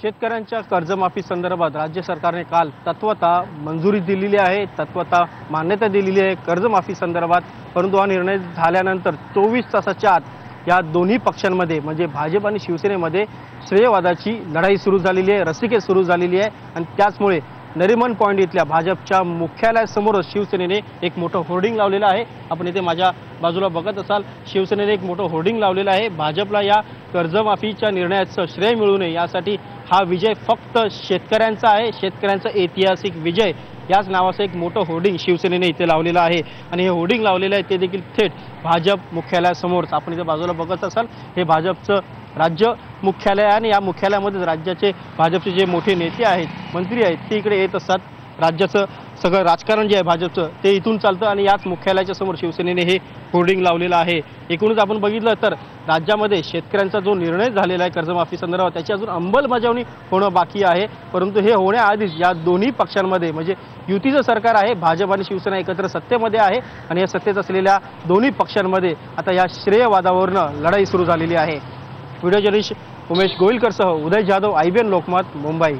शेतकऱ्यांच्या कर्जमाफी संदर्भात राज्य सरकारने काल तत्वता मंजुरी दिलेली आहे. तत्वता मान्यता दिलेली आहे कर्जमाफी संदर्भात. परंतु हा निर्णय झाल्यानंतर चोवीस तासाच्या आत या दोन्ही पक्षांमध्ये म्हणजे भाजप आणि शिवसेनेमध्ये श्रेयवादाची लढाई सुरू झालेली आहे रसिके सुरू झालेली आहे. आणि त्याचमुळे नरिमन पॉईंट इथल्या भाजपच्या मुख्यालयासमोरच शिवसेनेने एक मोठं होर्डिंग लावलेलं आहे. आपण इथे माझ्या बाजूला बघत असाल शिवसेनेने एक मोठं होर्डिंग लावलेलं आहे. भाजपला या कर्जमाफीच्या निर्णयाचं श्रेय मिळू नये यासाठी हा विजय फक्त शेतकऱ्यांचा आहे. शेतकऱ्यांचा ऐतिहासिक विजय. याच नावाचं एक मोठं होर्डिंग शिवसेनेने इथे लावलेलं आहे. आणि हे होर्डिंग लावलेलं आहे ते देखील थेट भाजप मुख्यालयासमोरच आपण इथे बाजूला बघत असाल हे भाजपचं राज्य मुख्यालय आहे आणि या मुख्यालयामध्येच राज्याचे भाजपचे जे मोठे नेते आहेत मंत्री आहेत ते इकडे येत असतात. राज्याचं सगळं राजकारण जे आहे भाजपचं ते इथून चालतं आणि याच मुख्यालयाच्या समोर शिवसेनेने हे होर्डिंग लावलेलं आहे. एकूणच आपण बघितलं तर राज्यामध्ये शेतकऱ्यांचा जो निर्णय झालेला आहे कर्जमाफी संदर्भात त्याची अजून अंमलबजावणी होणं बाकी आहे. परंतु हे होण्याआधीच या दोन्ही पक्षांमध्ये म्हणजे युतीचं सरकार आहे भाजप आणि शिवसेना एकत्र सत्तेमध्ये आहे आणि या सत्तेत असलेल्या दोन्ही पक्षांमध्ये आता या श्रेयवादावरनं लढाई सुरू झालेली आहे. Video journalist Umesh गोविलकरसह Uday Jadhav I B N Lokmat Mumbai.